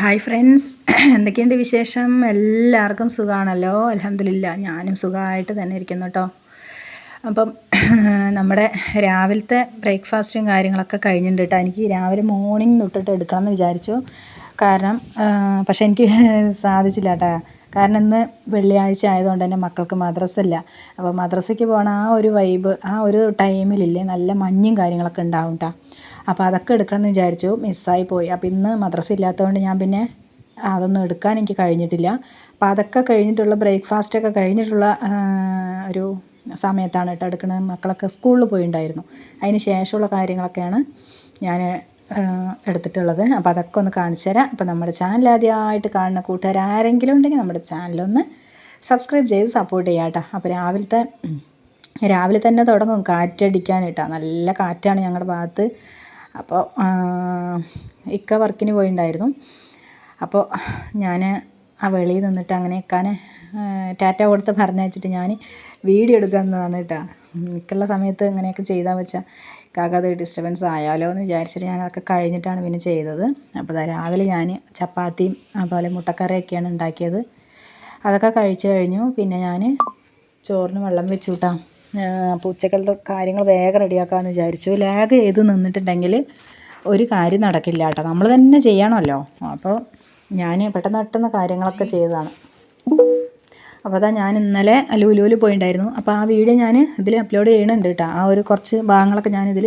Hi friends എന്തൊക്കെയുണ്ട് വിശേഷം? എല്ലാവർക്കും സുഖമാണല്ലോ അലഹമില്ല ഞാനും സുഖമായിട്ട് തന്നെ ഇരിക്കുന്നു കേട്ടോ അപ്പം നമ്മുടെ രാവിലത്തെ ബ്രേക്ക്ഫാസ്റ്റും കാര്യങ്ങളൊക്കെ കഴിഞ്ഞിട്ടുണ്ട് കേട്ടോ എനിക്ക് രാവിലെ മോർണിംഗ് തൊട്ടിട്ട് എടുക്കണം എന്ന് വിചാരിച്ചു. കാരണം പക്ഷേ എനിക്ക് സാധിച്ചില്ല കേട്ടോ കാരണം ഇന്ന് വെള്ളിയാഴ്ച ആയതുകൊണ്ട് തന്നെ മക്കൾക്ക് മദ്രസ ഇല്ല അപ്പോൾ മദ്രസയ്ക്ക് പോകണ ആ ഒരു വൈബ് ആ ഒരു ടൈമിലില്ലേ നല്ല മഞ്ഞും കാര്യങ്ങളൊക്കെ ഉണ്ടാവും കേട്ടോ അപ്പോൾ അതൊക്കെ എടുക്കണം എന്ന് വിചാരിച്ചു. മിസ്സായി പോയി. അപ്പോൾ ഇന്ന് മദ്രസ ഇല്ലാത്തതുകൊണ്ട് ഞാൻ പിന്നെ അതൊന്നും എടുക്കാൻ എനിക്ക് കഴിഞ്ഞിട്ടില്ല. അപ്പോൾ അതൊക്കെ കഴിഞ്ഞിട്ടുള്ള ബ്രേക്ക്ഫാസ്റ്റൊക്കെ കഴിഞ്ഞിട്ടുള്ള ഒരു സമയത്താണ് കേട്ടോ എടുക്കുന്നത് മക്കളൊക്കെ സ്കൂളിൽ പോയിട്ടുണ്ടായിരുന്നു അതിന് ശേഷമുള്ള കാര്യങ്ങളൊക്കെയാണ് ഞാൻ എടുത്തിട്ടുള്ളത്. അപ്പോൾ അതൊക്കെ ഒന്ന് കാണിച്ചു തരാം. അപ്പോൾ നമ്മുടെ ചാനൽ ആദ്യമായിട്ട് കാണുന്ന കൂട്ടുകാർ ആരെങ്കിലും ഉണ്ടെങ്കിൽ നമ്മുടെ ചാനലൊന്ന് സബ്സ്ക്രൈബ് ചെയ്ത് സപ്പോർട്ട് ചെയ്യാം കേട്ടോ. അപ്പോൾ രാവിലത്തെ രാവിലെ തന്നെ തുടങ്ങും കാറ്റടിക്കാനിട്ടാ നല്ല കാറ്റാണ് ഞങ്ങളുടെ ഭാഗത്ത്. അപ്പോൾ ഇക്ക വർക്കിന് പോയിട്ടുണ്ടായിരുന്നു അപ്പോൾ ഞാൻ ആ വെളിയിൽ നിന്നിട്ട് അങ്ങനെ ഇക്കാൻ ടാറ്റ കൊടുത്ത് പറഞ്ഞയച്ചിട്ട് ഞാൻ വീഡിയോ എടുക്കാമെന്നാണ് കേട്ടോ. മിക്കുള്ള സമയത്ത് ഇങ്ങനെയൊക്കെ ചെയ്താൽ വെച്ചാൽ ഇക്കാക്ക് ഡിസ്റ്റർബൻസ് ആയാലോ എന്ന് വിചാരിച്ചിട്ട് ഞാൻ അതൊക്കെ കഴിഞ്ഞിട്ടാണ് പിന്നെ ചെയ്തത്. അപ്പോൾ രാവിലെ ഞാൻ ചപ്പാത്തിയും അതുപോലെ മുട്ടക്കറിയൊക്കെയാണ് ഉണ്ടാക്കിയത്. അതൊക്കെ കഴിച്ചു കഴിഞ്ഞു. പിന്നെ ഞാൻ ചോറിന് വെള്ളം വെച്ചു കൂട്ടാം അപ്പോൾ ഉച്ചക്കലത്തെ കാര്യങ്ങൾ വേഗം റെഡിയാക്കാമെന്ന് വിചാരിച്ചു. ലാഗ് ചെയ്ത് നിന്നിട്ടുണ്ടെങ്കിൽ ഒരു കാര്യം നടക്കില്ല കേട്ടോ. നമ്മൾ തന്നെ ചെയ്യണമല്ലോ. അപ്പോൾ ഞാൻ പെട്ടെന്ന് പെട്ടെന്ന് കാര്യങ്ങളൊക്കെ ചെയ്തതാണ്. അപ്പോൾ അതാ ഞാൻ ഇന്നലെ ലുലുവിൽ പോയിട്ടുണ്ടായിരുന്നു അപ്പോൾ ആ വീഡിയോ ഞാൻ ഇതിൽ അപ്ലോഡ് ചെയ്യണുണ്ട് കേട്ടോ ആ ഒരു കുറച്ച് ഭാഗങ്ങളൊക്കെ ഞാനിതിൽ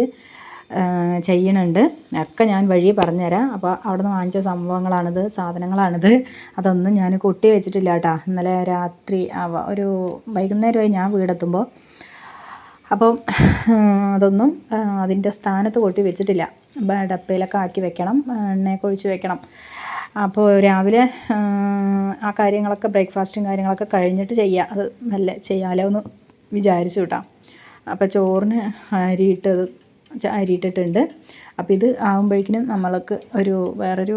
ചെയ്യണുണ്ട്. ഒക്കെ ഞാൻ വഴി പറഞ്ഞുതരാം. അപ്പോൾ അവിടെ നിന്ന് വാങ്ങിച്ച സംഭവങ്ങളാണിത് സാധനങ്ങളാണിത്. അതൊന്നും ഞാൻ കൊട്ടി വെച്ചിട്ടില്ല കേട്ടോ ഇന്നലെ രാത്രി ഒരു വൈകുന്നേരമായി ഞാൻ വീടെത്തുമ്പോൾ അപ്പം അതൊന്നും അതിന്റെ സ്ഥാനത്ത് കൊട്ടി വെച്ചിട്ടില്ല. ഡപ്പയിലൊക്കെ ആക്കി വെക്കണം എണ്ണയൊക്കെ ഒഴിച്ച് വെക്കണം. അപ്പോൾ രാവിലെ ആ കാര്യങ്ങളൊക്കെ ബ്രേക്ക്ഫാസ്റ്റും കാര്യങ്ങളൊക്കെ കഴിഞ്ഞിട്ട് ചെയ്യുക അത് നല്ല ചെയ്യാമല്ലോ എന്ന് വിചാരിച്ചു കേട്ടോ. അപ്പോൾ ചോറിന് അരിയിട്ടത് അരിയിട്ടിട്ടുണ്ട്. അപ്പോൾ ഇത് ആകുമ്പോഴേക്കിനും നമ്മൾക്ക് ഒരു വേറൊരു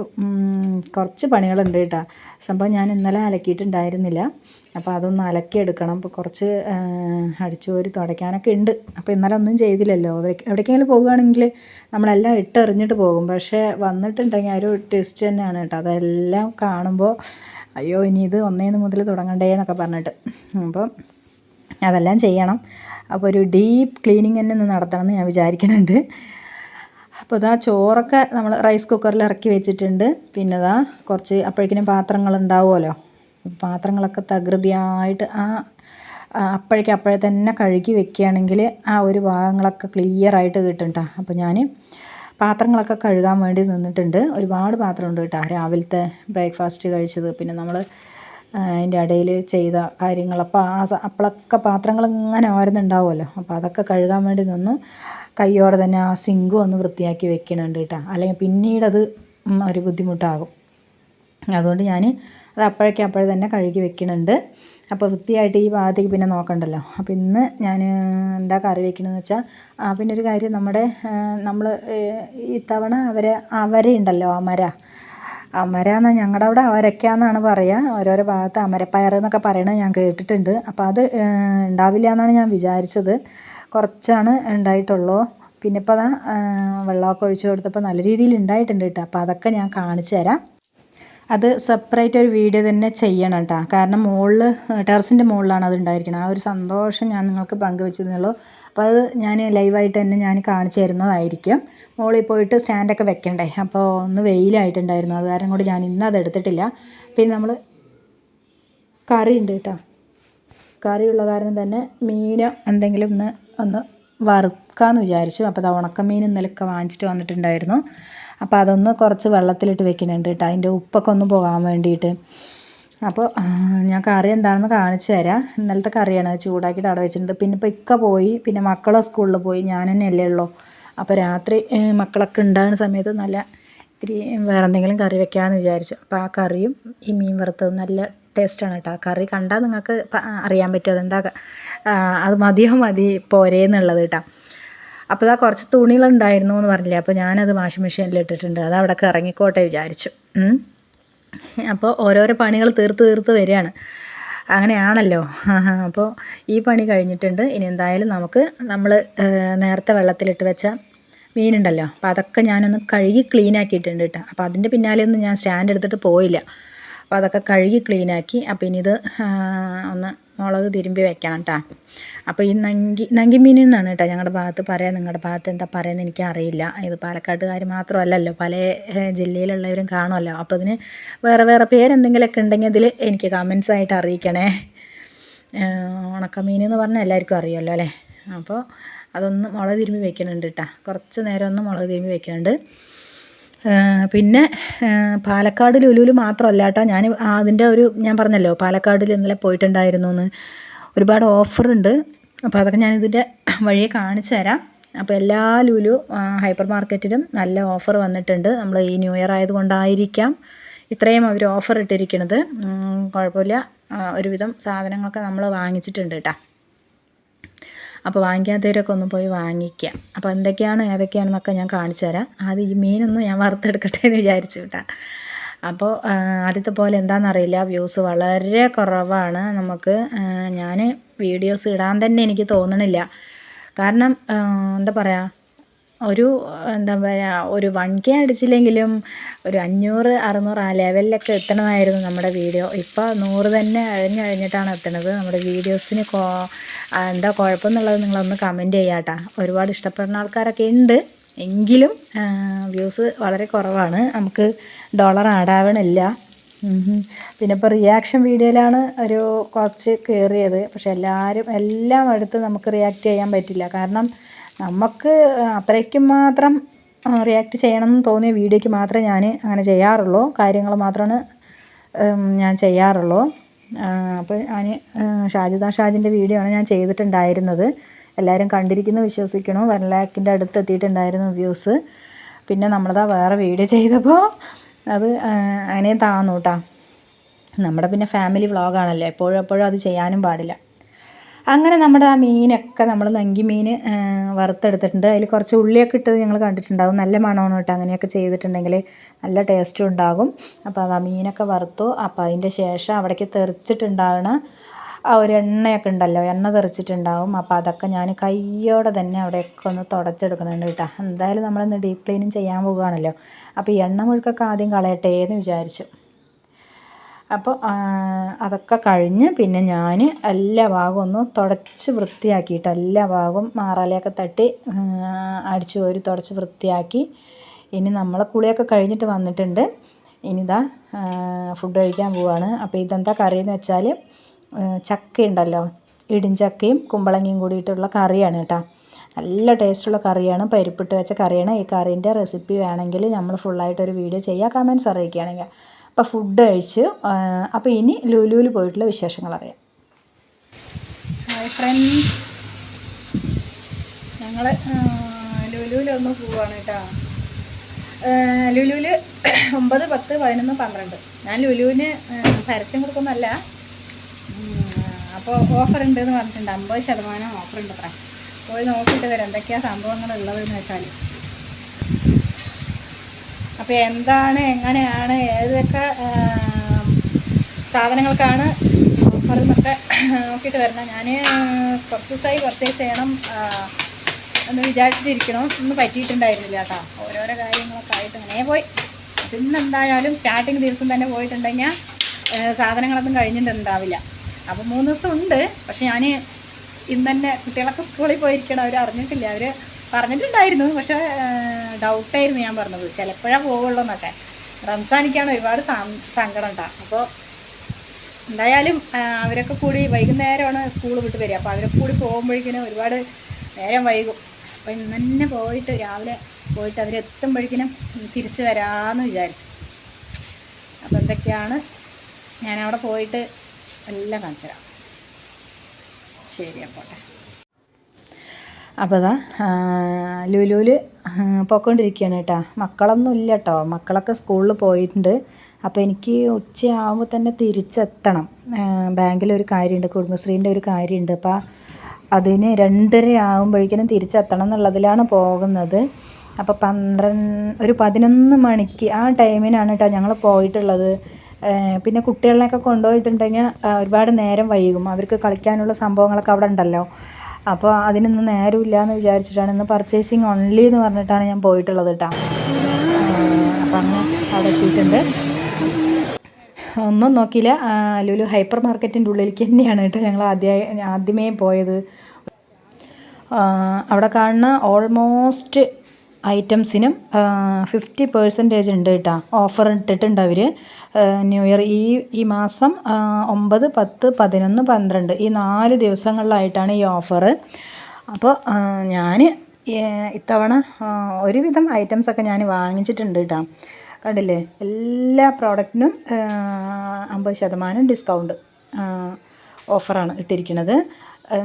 കുറച്ച് പണികളുണ്ട് കേട്ടോ. സംഭവം ഞാൻ ഇന്നലെ അലക്കിയിട്ടുണ്ടായിരുന്നില്ല. അപ്പോൾ അതൊന്ന് അലക്കിയെടുക്കണം അപ്പോൾ കുറച്ച് അടിച്ചു കോരി തുടയ്ക്കാനൊക്കെ ഉണ്ട്. അപ്പോൾ ഇന്നലെ ഒന്നും ചെയ്തില്ലല്ലോ. എവിടേക്കെങ്കിലും പോകുകയാണെങ്കിൽ നമ്മളെല്ലാം ഇട്ടെറിഞ്ഞിട്ട് പോകും. പക്ഷേ വന്നിട്ടുണ്ടെങ്കിൽ ആ ഒരു ട്വിസ്റ്റ് തന്നെയാണ് കേട്ടോ. അതെല്ലാം കാണുമ്പോൾ അയ്യോ ഇനി ഇത് ഒന്നേന്ന് മുതൽ തുടങ്ങണ്ടേ എന്നൊക്കെ പറഞ്ഞിട്ട്. അപ്പം അതെല്ലാം ചെയ്യണം. അപ്പോൾ ഒരു ഡീപ്പ് ക്ലീനിങ് തന്നെ നടത്തണം എന്ന് ഞാൻ വിചാരിക്കുന്നുണ്ട്. അപ്പോൾ ഇതാ ചോറൊക്കെ നമ്മൾ റൈസ് കുക്കറിൽ ഇറക്കി വെച്ചിട്ടുണ്ട്. പിന്നെ ഇതാ കുറച്ച് അപ്പോഴേക്കിനും പാത്രങ്ങൾ ഉണ്ടാവുമല്ലോ പാത്രങ്ങളൊക്കെ തകൃതിയായിട്ട് ആ അപ്പോഴേക്കും അപ്പോഴേ തന്നെ കഴുകി വെക്കുകയാണെങ്കിൽ ആ ഒരു ഭാഗങ്ങളൊക്കെ ക്ലിയർ ആയിട്ട് കിട്ടും കേട്ടോ അപ്പോൾ ഞാൻ പാത്രങ്ങളൊക്കെ കഴുകാൻ വേണ്ടി നിന്നിട്ടുണ്ട്. ഒരുപാട് പാത്രമുണ്ട് കേട്ടോ രാവിലത്തെ ബ്രേക്ക്ഫാസ്റ്റ് കഴിച്ചത് പിന്നെ നമ്മൾ അതിന്റെ ഇടയിൽ ചെയ്ത കാര്യങ്ങൾ. അപ്പോൾ ആ അപ്പോഴൊക്കെ പാത്രങ്ങൾ ഇങ്ങനെ ഓരോന്നുണ്ടാവുമല്ലോ. അപ്പോൾ അതൊക്കെ കഴുകാൻ വേണ്ടി നിന്നു. കയ്യോടെ തന്നെ ആ സിങ്കും ഒന്ന് വൃത്തിയാക്കി വെക്കണുണ്ട് കേട്ടോ അല്ലെങ്കിൽ പിന്നീട് അത് ഒരു ബുദ്ധിമുട്ടാകും. അതുകൊണ്ട് ഞാൻ അത് അപ്പോഴേക്കും അപ്പോഴേ തന്നെ കഴുകി വെക്കണുണ്ട്. അപ്പോൾ വൃത്തിയായിട്ട് ഈ ഭാഗത്തേക്ക് പിന്നെ നോക്കണ്ടല്ലോ. അപ്പോൾ ഇന്ന് ഞാൻ എന്താ കറി വെക്കണമെന്ന് വെച്ചാൽ ആ പിന്നെ ഒരു കാര്യം നമ്മുടെ നമ്മൾ ഈ തവണ അവരെ ഉണ്ടല്ലോ അമര. അമര എന്ന് ഞങ്ങളുടെ അവിടെ അവരക്കാന്നാണ് പറയുക ഓരോരോ ഭാഗത്ത് അമരപ്പയർ എന്നൊക്കെ പറയണത് ഞാൻ കേട്ടിട്ടുണ്ട്. അപ്പോൾ അത് ഉണ്ടാവില്ല എന്നാണ് ഞാൻ വിചാരിച്ചത്. കുറച്ചാണ് ഉണ്ടായിട്ടുള്ളൂ. പിന്നെ ഇപ്പോൾ അതാ വെള്ളമൊക്കെ ഒഴിച്ച് കൊടുത്തപ്പോൾ നല്ല രീതിയിൽ ഉണ്ടായിട്ടുണ്ട് കേട്ടോ. അപ്പോൾ അതൊക്കെ ഞാൻ കാണിച്ചു തരാം. അത് സെപ്പറേറ്റ് ഒരു വീഡിയോ തന്നെ ചെയ്യണം കേട്ടോ. കാരണം മുകളിൽ ടെറസിന്റെ മുകളിലാണ് അത് ഉണ്ടായിരിക്കുന്നത് ആ ഒരു സന്തോഷം ഞാൻ നിങ്ങൾക്ക് പങ്കുവെച്ചതെന്നുള്ളൂ അപ്പോൾ അത് ഞാൻ ലൈവായിട്ട് തന്നെ ഞാൻ കാണിച്ചു തരുന്നതായിരിക്കും. മുകളിൽ പോയിട്ട് സ്റ്റാൻഡൊക്കെ വെക്കണ്ടേ? അപ്പോൾ ഒന്ന് വെയിലായിട്ടുണ്ടായിരുന്നു. അത് കാരണം കൂടി ഞാൻ ഇന്ന് അത് എടുത്തിട്ടില്ല. പിന്നെ നമ്മൾ കറി ഉണ്ട് കേട്ടോ. കറിയുള്ള കാരണം തന്നെ മീൻ എന്തെങ്കിലും ഒന്ന് ഒന്ന് വറുക്കാമെന്ന് വിചാരിച്ചു. അപ്പോൾ അത് ഉണക്കമീൻ ഇന്നലെയൊക്കെ വാങ്ങിച്ചിട്ട് വന്നിട്ടുണ്ടായിരുന്നു. അപ്പോൾ അതൊന്ന് കുറച്ച് വെള്ളത്തിലിട്ട് വെക്കുന്നുണ്ട് കേട്ടോ അതിന്റെ ഉപ്പൊക്കെ ഒന്ന് പോകാൻ വേണ്ടിയിട്ട്. അപ്പോൾ ഞാൻ കറി എന്താണെന്ന് കാണിച്ചു തരാം. ഇന്നലത്തെ കറിയാണ് ചൂടാക്കിയിട്ട് അവിടെ വെച്ചിട്ടുണ്ട്. പിന്നെ ഇപ്പോൾ ഇക്ക പോയി. പിന്നെ മക്കളെ സ്കൂളിൽ പോയി. ഞാൻ തന്നെ അല്ലേ ഉള്ളൂ. അപ്പോൾ രാത്രി മക്കളൊക്കെ ഉണ്ടാകുന്ന സമയത്ത് നല്ല ഇത്തിരി വേറെ എന്തെങ്കിലും കറി വെക്കാമെന്ന് വിചാരിച്ചു. അപ്പോൾ ആ കറിയും ഈ മീൻ വറുത്തതും നല്ല ടേസ്റ്റാണ് കേട്ടോ ആ കറി കണ്ടാൽ നിങ്ങൾക്ക് അറിയാൻ പറ്റും അതെന്താ അത് മതിയോ മതി പോരേന്നുള്ളത് കേട്ടോ അപ്പോൾ ആ കുറച്ച് തുണികളുണ്ടായിരുന്നു എന്ന് പറഞ്ഞില്ലേ അപ്പോൾ ഞാനത് വാഷിംഗ് മെഷീനിൽ ഇട്ടിട്ടുണ്ട്. അത് അവിടെ ഇറങ്ങിക്കോട്ടെ വിചാരിച്ചു. അപ്പോൾ ഓരോരോ പണികൾ തീർത്ത് തീർത്ത് വരികയാണ്. അങ്ങനെയാണല്ലോ. അപ്പോൾ ഈ പണി കഴിഞ്ഞിട്ടുണ്ട്. ഇനി എന്തായാലും നമുക്ക് നമ്മൾ നേരത്തെ വെള്ളത്തിലിട്ട് വെച്ച മീനുണ്ടല്ലോ. അപ്പോൾ അതൊക്കെ ഞാനൊന്ന് കഴുകി ക്ലീൻ ആക്കിയിട്ടുണ്ട് കേട്ടോ അപ്പോൾ അതിന്റെ പിന്നാലെ ഒന്നും ഞാൻ സ്റ്റാൻഡ് എടുത്തിട്ട് പോയില്ല. അപ്പോൾ അതൊക്കെ കഴുകി ക്ലീൻ ആക്കി. അപ്പോൾ ഇനി ഇത് ഒന്ന് മുളക് തിരുമ്പി വെക്കണം കേട്ടോ അപ്പോൾ ഈ നങ്കി നങ്കി മീൻ എന്നാണ് കേട്ടോ ഞങ്ങളുടെ ഭാഗത്ത് പറയാം. നിങ്ങളുടെ ഭാഗത്ത് എന്താ പറയുന്നത് എനിക്കറിയില്ല. ഇത് പാലക്കാട്ടുകാർ മാത്രമല്ലല്ലോ. പല ജില്ലയിലുള്ളവരും കാണുമല്ലോ അപ്പോൾ ഇതിന് വേറെ വേറെ പേരെന്തെങ്കിലുമൊക്കെ ഉണ്ടെങ്കിൽ അതിൽ എനിക്ക് കമൻസ് ആയിട്ട് അറിയിക്കണേ. ഉണക്കമീൻ എന്ന് പറഞ്ഞാൽ എല്ലാവർക്കും അറിയാമല്ലോ അല്ലേ? അപ്പോൾ അതൊന്ന് മുളക് തിരുമ്പി വെക്കുന്നുണ്ട് കേട്ടോ കുറച്ച് നേരം ഒന്ന് മുളക് തിരുമ്പി വെക്കുന്നുണ്ട് പിന്നെ പാലക്കാട് ലുലുവിൽ മാത്രമല്ല കേട്ടോ ഞാൻ അതിന്റെ ഒരു ഞാൻ പറഞ്ഞല്ലോ പാലക്കാടിൽ ഇന്നലെ പോയിട്ടുണ്ടായിരുന്നു എന്ന് ഒരുപാട് ഓഫറുണ്ട്. അപ്പോൾ അതൊക്കെ ഞാൻ ഇതിന്റെ വഴിയെ കാണിച്ചു തരാം. അപ്പോൾ എല്ലാ ലുലു ഹൈപ്പർ മാർക്കറ്റിലും നല്ല ഓഫർ വന്നിട്ടുണ്ട്. നമ്മൾ ഈ ന്യൂ ഇയർ ആയതുകൊണ്ടായിരിക്കാം ഇത്രയും അവർ ഓഫർ ഇട്ടിരിക്കുന്നത് കുഴപ്പമില്ല. ഒരുവിധം സാധനങ്ങളൊക്കെ നമ്മൾ വാങ്ങിച്ചിട്ടുണ്ട് കേട്ടോ അപ്പോൾ വാങ്ങിക്കാത്തവരൊക്കെ ഒന്ന് പോയി വാങ്ങിക്കുക അപ്പോൾ എന്തൊക്കെയാണ് ഏതൊക്കെയാണെന്നൊക്കെ ഞാൻ കാണിച്ചു തരാം ആദ്യം ഈ മീനൊന്നും ഞാൻ വറുത്തെടുക്കട്ടെ എന്ന് വിചാരിച്ചു കേട്ടാ. അപ്പോൾ ആദ്യത്തെ പോലെ എന്താണെന്നറിയില്ല. വ്യൂസ് വളരെ കുറവാണ് നമുക്ക്. ഞാൻ വീഡിയോസ് ഇടാൻ തന്നെ എനിക്ക് തോന്നണില്ല. കാരണം എന്താ പറയുക ഒരു എന്താ പറയുക ഒരു വൺ കെ അടിച്ചില്ലെങ്കിലും ഒരു അഞ്ഞൂറ് അറുന്നൂറ് ആ ലെവലിലൊക്കെ എത്തണമായിരുന്നു നമ്മുടെ വീഡിയോ. ഇപ്പോൾ നൂറ് തന്നെ അഴിഞ്ഞ് കഴിഞ്ഞിട്ടാണ് എത്തണത് നമ്മുടെ വീഡിയോസിന് കോ എന്താ കുഴപ്പമെന്നുള്ളത് നിങ്ങളൊന്ന് കമന്റ് ചെയ്യാട്ടാ. ഒരുപാട് ഇഷ്ടപ്പെടുന്ന ആൾക്കാരൊക്കെ ഉണ്ട്. എങ്കിലും വ്യൂസ് വളരെ കുറവാണ്. നമുക്ക് ഡോളർ ആടാവണില്ല പിന്നെ ഇപ്പോൾ റിയാക്ഷൻ വീഡിയോയിലാണ് ഒരു കുറച്ച് കയറിയത് പക്ഷെ എല്ലാവരും എല്ലാം എടുത്ത് നമുക്ക് റിയാക്ട് ചെയ്യാൻ പറ്റില്ല. കാരണം നമുക്ക് അത്രയ്ക്കും മാത്രം റിയാക്ട് ചെയ്യണം എന്ന് തോന്നിയ വീഡിയോയ്ക്ക് മാത്രമേ ഞാൻ അങ്ങനെ ചെയ്യാറുള്ളൂ. കാര്യങ്ങൾ മാത്രമാണ് ഞാൻ ചെയ്യാറുള്ളൂ. അപ്പോൾ ഞാൻ ഷാജിദ ഷാജിന്റെ വീഡിയോ ആണ് ഞാൻ ചെയ്തിട്ടുണ്ടായിരുന്നത്. എല്ലാവരും കണ്ടിരിക്കുന്നു വിശ്വസിക്കണു. വൺ ലാക്കിന്റെ അടുത്ത് എത്തിയിട്ടുണ്ടായിരുന്നു വ്യൂസ്. പിന്നെ നമ്മളതാ വേറെ വീഡിയോ ചെയ്തപ്പോൾ അത് അങ്ങനെ താന്നു കേട്ടോ നമ്മുടെ പിന്നെ ഫാമിലി വ്ളോഗാണല്ലോ. എപ്പോഴും എപ്പോഴും അത് ചെയ്യാനും പാടില്ല. അങ്ങനെ നമ്മുടെ ആ മീനൊക്കെ നമ്മൾ നങ്കി മീൻ വറുത്തെടുത്തിട്ടുണ്ട്. അതിൽ കുറച്ച് ഉള്ളിയൊക്കെ ഇട്ടത് ഞങ്ങൾ കണ്ടിട്ടുണ്ടാകും നല്ല മണമാണ് കേട്ടോ അങ്ങനെയൊക്കെ ചെയ്തിട്ടുണ്ടെങ്കിൽ നല്ല ടേസ്റ്റും ഉണ്ടാകും. അപ്പോൾ അത് ആ മീനൊക്കെ വറുത്തു. അപ്പോൾ അതിന്റെ ശേഷം അവിടേക്ക് തെറിച്ചിട്ടുണ്ടാകണ ആ ഒരു എണ്ണയൊക്കെ ഉണ്ടല്ലോ എണ്ണ തെറിച്ചിട്ടുണ്ടാവും. അപ്പോൾ അതൊക്കെ ഞാൻ കയ്യോടെ തന്നെ അവിടെയൊക്കെ ഒന്ന് തുടച്ചെടുക്കുന്നുണ്ട് കേട്ടോ. എന്തായാലും നമ്മളൊന്ന് ഡീപ്പ് ക്ലീനിങ് ചെയ്യാൻ പോവുകയാണല്ലോ അപ്പോൾ ഈ എണ്ണ മുഴുക്കൊക്കെ ആദ്യം കളയട്ടെ എന്ന് വിചാരിച്ചു. അപ്പോൾ അതൊക്കെ കഴിഞ്ഞ് പിന്നെ ഞാൻ എല്ലാ ഭാഗവും ഒന്ന് തുടച്ച് വൃത്തിയാക്കിയിട്ട് എല്ലാ ഭാഗവും മാറാലയൊക്കെ തട്ടി അടിച്ചു കോരി തുടച്ച് വൃത്തിയാക്കി. ഇനി നമ്മൾ കുളിയൊക്കെ കഴിഞ്ഞിട്ട് വന്നിട്ടുണ്ട്. ഇനിതാ ഫുഡ് കഴിക്കാൻ പോവാണ്. അപ്പോൾ ഇതെന്താ കറി എന്ന് വെച്ചാൽ ഉണ്ടല്ലോ ഇടിഞ്ചക്കയും കുമ്പളങ്ങയും കൂടിയിട്ടുള്ള കറിയാണ് കേട്ടോ. നല്ല ടേസ്റ്റുള്ള കറിയാണ്. പരിപ്പിട്ട് വെച്ച കറിയാണ്. ഈ കറീന്റെ റെസിപ്പി വേണമെങ്കിൽ നമ്മൾ ഫുള്ളായിട്ടൊരു വീഡിയോ ചെയ്യുക. കമൻസ് അറിയിക്കുകയാണെങ്കിൽ. അപ്പോൾ ഫുഡ് കഴിച്ച് അപ്പോൾ ഇനി ലുലുവിൽ പോയിട്ടുള്ള വിശേഷങ്ങൾ അറിയാം. ഹായ് ഫ്രണ്ട്സ് ഞങ്ങൾ ലുലുവിലൊന്ന് പോവാണ് കേട്ടോ. ലുലുവിൽ ഒമ്പത് പത്ത് പതിനൊന്ന് പന്ത്രണ്ട്. ഞാൻ ലുലുവിന് പരസ്യം കൊടുക്കുന്നല്ല അപ്പോൾ ഓഫർ ഉണ്ട് എന്ന് പറഞ്ഞിട്ടുണ്ട്. അമ്പത് ശതമാനം ഓഫർ ഉണ്ട് അത്ര പോയി നോക്കിയിട്ട് വരാം. എന്തൊക്കെയാണ് സംഭവങ്ങൾ ഉള്ളതെന്ന് വെച്ചാൽ അപ്പോൾ എന്താണ് എങ്ങനെയാണ് ഏതൊക്കെ സാധനങ്ങൾക്കാണ് ഓഫർ എന്നൊക്കെ നോക്കിയിട്ട് വരണം ഞാൻ കുറച്ച് ദിവസമായി പർച്ചേസ് ചെയ്യണം എന്ന് വിചാരിച്ചിട്ടിരിക്കണം ഒന്നും പറ്റിയിട്ടുണ്ടായിരുന്നില്ല കേട്ടോ. ഓരോരോ കാര്യങ്ങളൊക്കെ ആയിട്ട് അങ്ങനെ പോയി. പിന്നെന്തായാലും സ്റ്റാർട്ടിങ് ദിവസം തന്നെ പോയിട്ടുണ്ടെങ്കിൽ സാധനങ്ങളൊന്നും കഴിഞ്ഞിട്ടുണ്ടാവില്ല അപ്പോൾ മൂന്ന് ദിവസം ഉണ്ട്. പക്ഷെ ഞാൻ ഇന്ന് തന്നെ കുട്ടികളൊക്കെ സ്കൂളിൽ പോയിരിക്കണം അവർ അറിഞ്ഞിട്ടില്ല. അവർ പറഞ്ഞിട്ടുണ്ടായിരുന്നു പക്ഷേ ഡൗട്ടായിരുന്നു ഞാൻ പറഞ്ഞത്. ചിലപ്പോഴാണ് പോവുള്ളൂ എന്നൊക്കെ. റംസാനിക്കാണ് ഒരുപാട് സങ്കടം ഉണ്ടാകും അപ്പോൾ എന്തായാലും അവരൊക്കെ കൂടി വൈകുന്നേരമാണ് സ്കൂൾ വിട്ട് വരിക. അപ്പോൾ അവരൊക്കെ കൂടി പോകുമ്പോഴേക്കിനും ഒരുപാട് നേരം വൈകും. അപ്പോൾ ഇന്ന് തന്നെ പോയിട്ട് രാവിലെ പോയിട്ട് അവരെത്തുമ്പോഴേക്കിനും തിരിച്ച് വരാമെന്ന് വിചാരിച്ചു. അപ്പോൾ എന്തൊക്കെയാണ്? ഞാനവിടെ പോയിട്ട് എല്ലാം കാണിച്ചു തരാം. ശരി അപ്പോട്ടെ. അപ്പോൾ അതാ ലുലുവിൽ പോയിക്കൊണ്ടിരിക്കുകയാണ് കേട്ടോ. മക്കളൊന്നും ഇല്ല കേട്ടോ മക്കളൊക്കെ സ്കൂളിൽ പോയിട്ടുണ്ട്. അപ്പോൾ എനിക്ക് ഉച്ചയാകുമ്പോൾ തന്നെ തിരിച്ചെത്തണം. ബാങ്കിലൊരു കാര്യമുണ്ട് കുടുംബശ്രീന്റെ ഒരു കാര്യമുണ്ട്. അപ്പോൾ അതിന് രണ്ടര ആകുമ്പോഴേക്കിനും തിരിച്ചെത്തണം എന്നുള്ളതിലാണ് പോകുന്നത്. അപ്പോൾ പന്ത്രണ്ട് ഒരു പതിനൊന്ന് മണിക്ക് ആ ടൈമിനാണ് കേട്ടോ ഞങ്ങൾ പോയിട്ടുള്ളത്. പിന്നെ കുട്ടികളെയൊക്കെ കൊണ്ടുപോയിട്ടുണ്ടെങ്കിൽ ഒരുപാട് നേരം വൈകും. അവർക്ക് കളിക്കാനുള്ള സംഭവങ്ങളൊക്കെ അവിടെ ഉണ്ടല്ലോ. അപ്പോൾ അതിനൊന്നും നേരമില്ല എന്ന് വിചാരിച്ചിട്ടാണ് ഇന്ന് പർച്ചേസിങ് ഓൺലി എന്ന് പറഞ്ഞിട്ടാണ് ഞാൻ പോയിട്ടുള്ളത് കേട്ടോ അപ്പം അങ്ങനെ അവിടെ എത്തിയിട്ടുണ്ട്. ഒന്നും നോക്കിയില്ല. ലുലു ഹൈപ്പർ മാർക്കറ്റിന്റെ ഉള്ളിലേക്ക് തന്നെയാണ് കേട്ടോ ഞങ്ങൾ ആദ്യമായി ആദ്യമേ പോയത്. അവിടെ കാണുന്ന ഓൾമോസ്റ്റ് ഐറ്റംസിനും ഫിഫ്റ്റി പെർസെന്റേജ് ഉണ്ട് കേട്ടോ. ഓഫർ ഇട്ടിട്ടുണ്ട് അവർ ന്യൂ ഇയർ ഈ ഈ മാസം ഒമ്പത് പത്ത് പതിനൊന്ന് പന്ത്രണ്ട് ഈ നാല് ദിവസങ്ങളിലായിട്ടാണ് ഈ ഓഫർ അപ്പോൾ ഞാൻ ഇത്തവണ ഒരുവിധം ഐറ്റംസൊക്കെ ഞാൻ വാങ്ങിച്ചിട്ടുണ്ട് കേട്ടോ. കണ്ടില്ലേ? എല്ലാ പ്രോഡക്റ്റിനും അമ്പത് ശതമാനം ഡിസ്കൗണ്ട് ഓഫറാണ് ഇട്ടിരിക്കുന്നത്.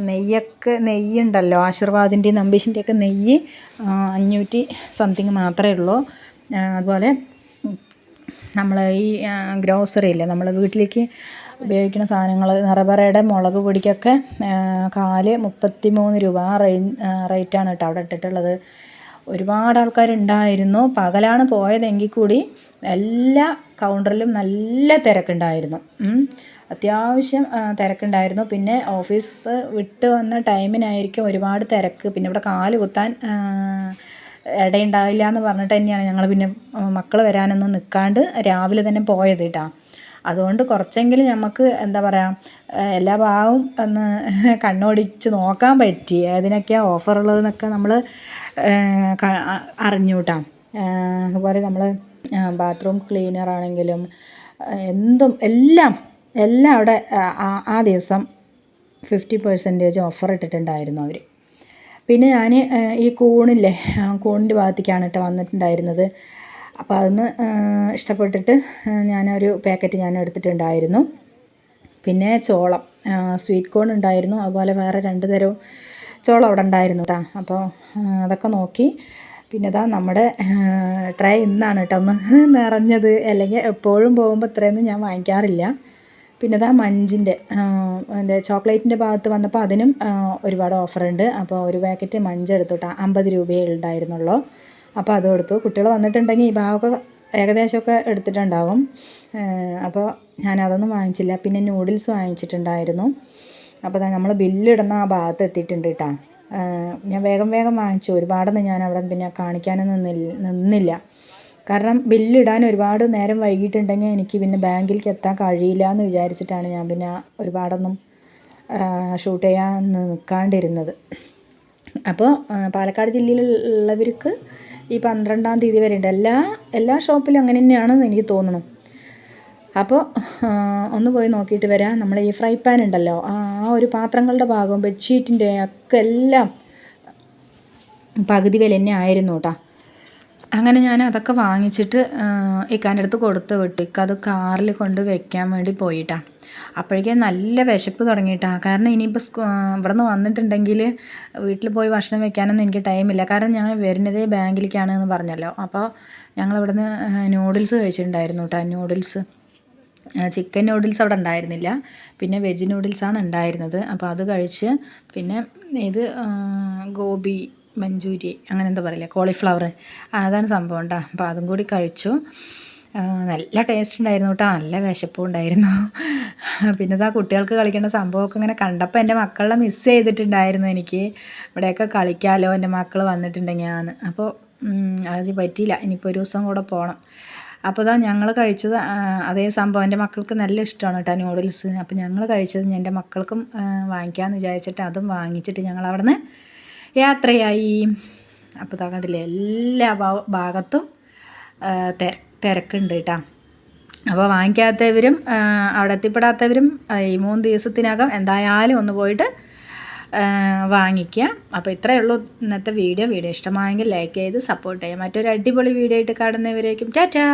നെയ്യൊക്കെ നെയ്യുണ്ടല്ലോ ആശീർവാദിന്റെയും നമ്പീശിന്റെയൊക്കെ നെയ്യ് അഞ്ഞൂറ്റി സംതിങ് മാത്രമേ ഉള്ളൂ. അതുപോലെ നമ്മൾ ഈ ഗ്രോസറി ഇല്ലേ നമ്മൾ വീട്ടിലേക്ക് ഉപയോഗിക്കുന്ന സാധനങ്ങൾ നിറബറയുടെ മുളക് പൊടിക്കൊക്കെ കാൽ മുപ്പത്തി മൂന്ന് രൂപ ആ റേ റേറ്റാണ് കേട്ടോ അവിടെ ഇട്ടിട്ടുള്ളത്. ഒരുപാട് ആൾക്കാരുണ്ടായിരുന്നു. പകലാണ് പോയതെങ്കിൽ കൂടി എല്ലാ കൗണ്ടറിലും നല്ല തിരക്കുണ്ടായിരുന്നു. അത്യാവശ്യം തിരക്കുണ്ടായിരുന്നു. പിന്നെ ഓഫീസ് വിട്ട് വന്ന ടൈമിനായിരിക്കും ഒരുപാട് തിരക്ക്. പിന്നെ ഇവിടെ കാൽ കുത്താൻ ഇടയുണ്ടാവില്ല എന്ന് പറഞ്ഞിട്ട് തന്നെയാണ് ഞങ്ങൾ പിന്നെ മക്കൾ വരാനൊന്നും നിൽക്കാണ്ട് രാവിലെ തന്നെ പോയത് കേട്ടോ അതുകൊണ്ട് കുറച്ചെങ്കിലും നമുക്ക് എന്താ പറയുക എല്ലാ ഭാഗവും ഒന്ന് കണ്ണോടിച്ച് നോക്കാൻ പറ്റി. ഏതിനൊക്കെയാണ് ഓഫറുള്ളതെന്നൊക്കെ നമ്മൾ അറിഞ്ഞു കേട്ടോ അതുപോലെ നമ്മൾ ബാത്റൂം ക്ലീനർ ആണെങ്കിലും എന്തും എല്ലാം എല്ലാം അവിടെ ആ ദിവസം ഫിഫ്റ്റി പെർസെന്റേജ് ഓഫർ ഇട്ടിട്ടുണ്ടായിരുന്നു അവർ പിന്നെ ഞാൻ ഈ കൂണില്ലേ കൂണിന്റെ ഭാഗത്തേക്കാണ് കേട്ടോ വന്നിട്ടുണ്ടായിരുന്നത്. അപ്പോൾ അതൊന്ന് ഇഷ്ടപ്പെട്ടിട്ട് ഞാനൊരു പാക്കറ്റ് ഞാൻ എടുത്തിട്ടുണ്ടായിരുന്നു. പിന്നെ ചോളം സ്വീറ്റ് കോൺ ഉണ്ടായിരുന്നു. അതുപോലെ വേറെ രണ്ട് തരവും ചോളം അവിടെ ഉണ്ടായിരുന്നു കേട്ടോ അപ്പോൾ അതൊക്കെ നോക്കി പിന്നെ ഇതാ നമ്മുടെ ട്രേ ഇന്നാണ് കേട്ടോ ഒന്ന് നിറഞ്ഞത്. അല്ലെങ്കിൽ എപ്പോഴും പോകുമ്പോൾ ഇത്രയൊന്നും ഞാൻ വാങ്ങിക്കാറില്ല. പിന്നെ ഇതാ മഞ്ചിന്റെ എന്റെ ചോക്ലേറ്റിന്റെ ഭാഗത്ത് വന്നപ്പോൾ അതിനും ഒരുപാട് ഓഫറുണ്ട് അപ്പോൾ ഒരു പാക്കറ്റ് മഞ്ച് എടുത്തു കേട്ടോ അമ്പത് രൂപയേ ഉണ്ടായിരുന്നുള്ളൂ. അപ്പോൾ അതും എടുത്തു കുട്ടികൾ വന്നിട്ടുണ്ടെങ്കിൽ ഈ ഭാഗമൊക്കെ ഏകദേശമൊക്കെ എടുത്തിട്ടുണ്ടാവും. അപ്പോൾ ഞാൻ അതൊന്നും വാങ്ങിച്ചില്ല. പിന്നെ നൂഡിൽസ് വാങ്ങിച്ചിട്ടുണ്ടായിരുന്നു. അപ്പോൾ നമ്മൾ ബില്ലിടുന്ന ആ ഭാഗത്ത് എത്തിയിട്ടുണ്ട് കേട്ടോ ഞാൻ വേഗം വേഗം വാങ്ങിച്ചു. ഒരുപാടൊന്നും ഞാൻ അവിടെ പിന്നെ കാണിക്കാനൊന്നും നിന്നില്ല. കാരണം ബില്ലിടാൻ ഒരുപാട് നേരം വൈകിട്ടുണ്ടെങ്കിൽ എനിക്ക് പിന്നെ ബാങ്കിലേക്ക് എത്താൻ കഴിയില്ല എന്ന് വിചാരിച്ചിട്ടാണ് ഞാൻ പിന്നെ ഒരുപാടൊന്നും ഷൂട്ട് ചെയ്യാൻ നിൽക്കാണ്ടിരുന്നത് അപ്പോൾ പാലക്കാട് ജില്ലയിലുള്ളവർക്ക് ഈ പന്ത്രണ്ടാം തീയതി വരെ ഉണ്ട് എല്ലാ എല്ലാ ഷോപ്പിലും അങ്ങനെ തന്നെയാണെന്ന് എനിക്ക് തോന്നുന്നു. അപ്പോൾ ഒന്ന് പോയി നോക്കിയിട്ട് വരാം. നമ്മൾ ഈ ഫ്രൈ പാൻ ഉണ്ടല്ലോ ആ ഒരു പാത്രങ്ങളുടെ ഭാഗവും ബെഡ്ഷീറ്റിന്റെ ഒക്കെ എല്ലാം പകുതി വില തന്നെ ആയിരുന്നു കേട്ടോ അങ്ങനെ ഞാൻ അതൊക്കെ വാങ്ങിച്ചിട്ട് ഇക്കാന്റെ അടുത്ത് കൊടുത്ത് വിട്ടു. ഇക്ക അത് കാറിൽ കൊണ്ട് വെക്കാൻ വേണ്ടി പോയിട്ടാ. അപ്പോഴേക്കും നല്ല വിശപ്പ് തുടങ്ങിയിട്ടാ. കാരണം ഇനിയിപ്പോൾ ഇവിടെ നിന്ന് വന്നിട്ടുണ്ടെങ്കിൽ വീട്ടിൽ പോയി ഭക്ഷണം വെക്കാനൊന്നും എനിക്ക് ടൈമില്ല കാരണം ഞാൻ വരുന്നതേ ബാങ്കിലേക്കാണ് എന്ന് പറഞ്ഞല്ലോ. അപ്പോൾ ഞങ്ങൾ നൂഡിൽസ് കഴിച്ചിട്ടുണ്ടായിരുന്നു കേട്ടോ നൂഡിൽസ് ചിക്കൻ നൂഡിൽസ് അവിടെ ഉണ്ടായിരുന്നില്ല. പിന്നെ വെജ് നൂഡിൽസാണ് ഉണ്ടായിരുന്നത്. അപ്പോൾ അത് കഴിച്ച് പിന്നെ ഇത് ഗോബി മഞ്ചൂരി അങ്ങനെ എന്താ പറയില്ല കോളിഫ്ലവർ അതാണ് സംഭവം കേട്ടോ അപ്പോൾ അതും കൂടി കഴിച്ചു. നല്ല ടേസ്റ്റ് ഉണ്ടായിരുന്നു കേട്ടോ നല്ല വിശപ്പും ഉണ്ടായിരുന്നു. പിന്നെ ഇതാ കുട്ടികൾക്ക് കളിക്കേണ്ട സംഭവമൊക്കെ ഇങ്ങനെ കണ്ടപ്പോൾ എന്റെ മക്കളെ മിസ് ചെയ്തിട്ടുണ്ടായിരുന്നു എനിക്ക്. ഇവിടെയൊക്കെ കളിക്കാമല്ലോ എന്റെ മക്കൾ വന്നിട്ടുണ്ടെങ്കിൽ ഞാൻ അപ്പോൾ അത് പറ്റിയില്ല. ഇനിയിപ്പോൾ ഒരു ദിവസം കൂടെ പോകണം അപ്പോൾ ഇതാ ഞങ്ങൾ കഴിച്ചത് അതേ സംഭവം എന്റെ മക്കൾക്ക് നല്ല ഇഷ്ടമാണ് കേട്ടോ നൂഡിൽസ്. അപ്പോൾ ഞങ്ങൾ കഴിച്ചത് എന്റെ മക്കൾക്കും വാങ്ങിക്കാമെന്ന് വിചാരിച്ചിട്ട് അതും വാങ്ങിച്ചിട്ട് ഞങ്ങൾ അവിടെ നിന്ന് യാത്രയായി. അപ്പോൾ ഇതാ കണ്ടില്ലേ എല്ലാ ഭാഗത്തും തിരക്കുണ്ട് കേട്ടോ. അപ്പോൾ വാങ്ങിക്കാത്തവരും അവിടെ എത്തിപ്പെടാത്തവരും ഈ മൂന്ന് ദിവസത്തിനകം എന്തായാലും ഒന്ന് പോയിട്ട് വാങ്ങിക്കുക. അപ്പോൾ ഇത്രയേ ഉള്ളൂ ഇന്നത്തെ വീഡിയോ. വീഡിയോ ഇഷ്ടമായെങ്കിൽ ലൈക്ക് ചെയ്ത് സപ്പോർട്ട് ചെയ്യാം മറ്റൊരു അടിപൊളി വീഡിയോ ആയിട്ട് കാണുന്നവരേക്കും ടാറ്റാ.